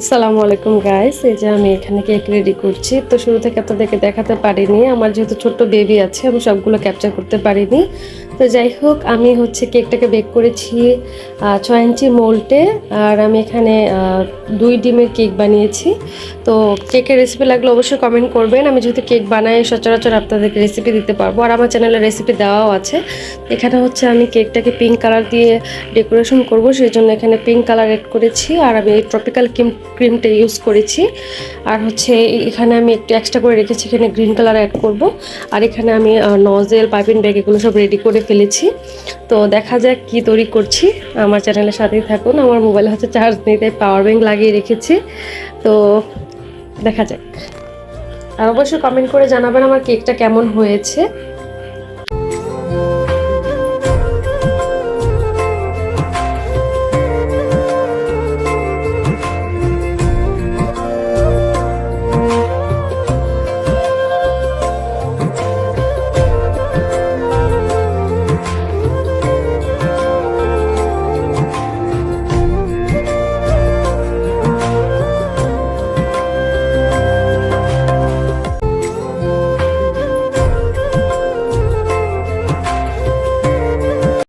আসসালামু আলাইকুম গাইস এই যে আমি এখানে কেক রেডি করছি। তো শুরু থেকে আপনাদেরকে দেখাতে পারিনি। আমার যেহেতু ছোট্ট বেবি আছে, আমি সবগুলো ক্যাপচার করতে পারিনি। তো যাই হোক, আমি হচ্ছে কেকটাকে বেক করেছি ছয় ইঞ্চি মোল্টে আর আমি এখানে দুই ডিমের কেক বানিয়েছি। তো কেকের রেসিপি লাগলে অবশ্যই কমেন্ট করবেন। আমি যেহেতু কেক বানাই, সচরাচর আপনাদেরকে রেসিপি দিতে পারব। আর আমার চ্যানেলে রেসিপি দেওয়াও আছে। এখানে হচ্ছে আমি কেকটাকে পিঙ্ক কালার দিয়ে ডেকোরেশন করব। সেই জন্য এখানে পিঙ্ক কালার এড করেছি। আর আমি এই ট্রপিক্যাল ক্রিম ক্রিমটা ইউজ করেছি। আর হচ্ছে এখানে আমি একটু এক্সট্রা করে রেখেছি, এখানে গ্রিন কালার অ্যাড করব। আর এখানে আমি নজেল পাইপিং ব্যাগ এগুলো সব রেডি করে ফেলেছি। তো দেখা যাক কি তৈরি করছি। আমার চ্যানেলের সাথেই থাকুন। আমার মোবাইলে হচ্ছে চার্জ নেই, তাই পাওয়ার ব্যাংক লাগিয়ে রেখেছি। তো দেখা যাক। আর অবশ্যই কমেন্ট করে জানাবেন আমার কেকটা কেমন হয়েছে।